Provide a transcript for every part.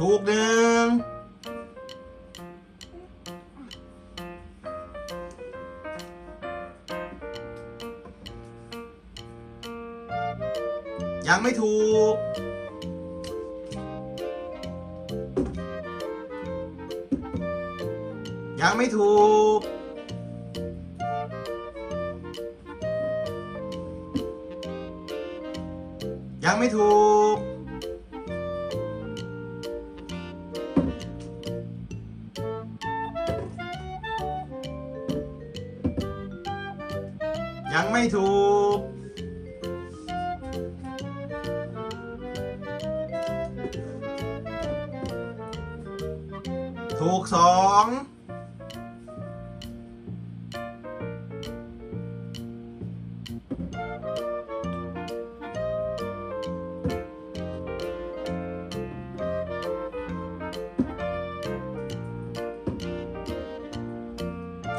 ถูกหนึ่งยังไม่ถูก ยังไม่ถูก ยังไม่ถูก ยังไม่ถูก ถูกสอง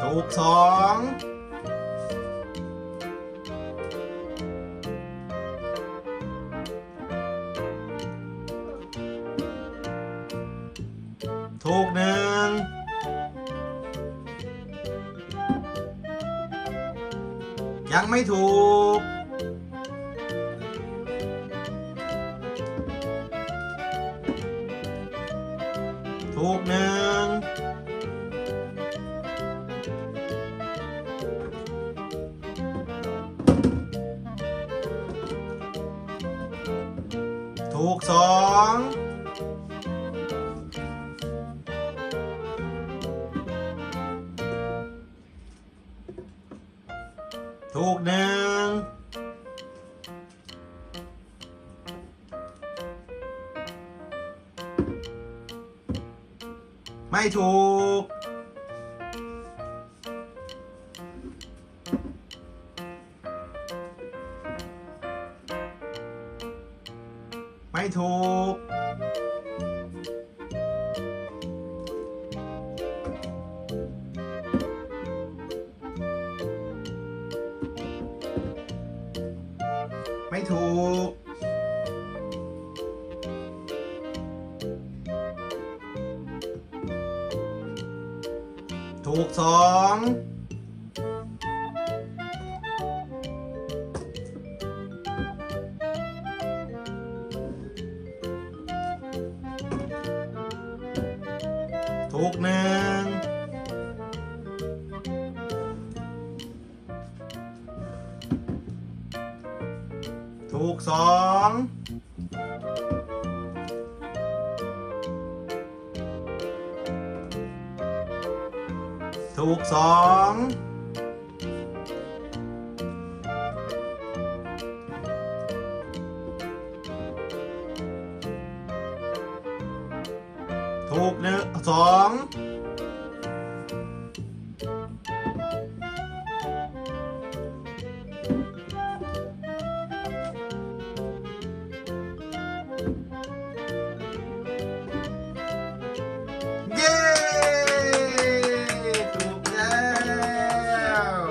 ถูกสอง ถูกหนึ่งยังไม่ถูก ถูกหนึ่งถูกสอง ถูกหนึ่งไม่ถูก ไม่ถูก ไม่ถูก ถูกสองถูกหนึ่ง ถูกสองถูกสองถูกหนึ่งสอง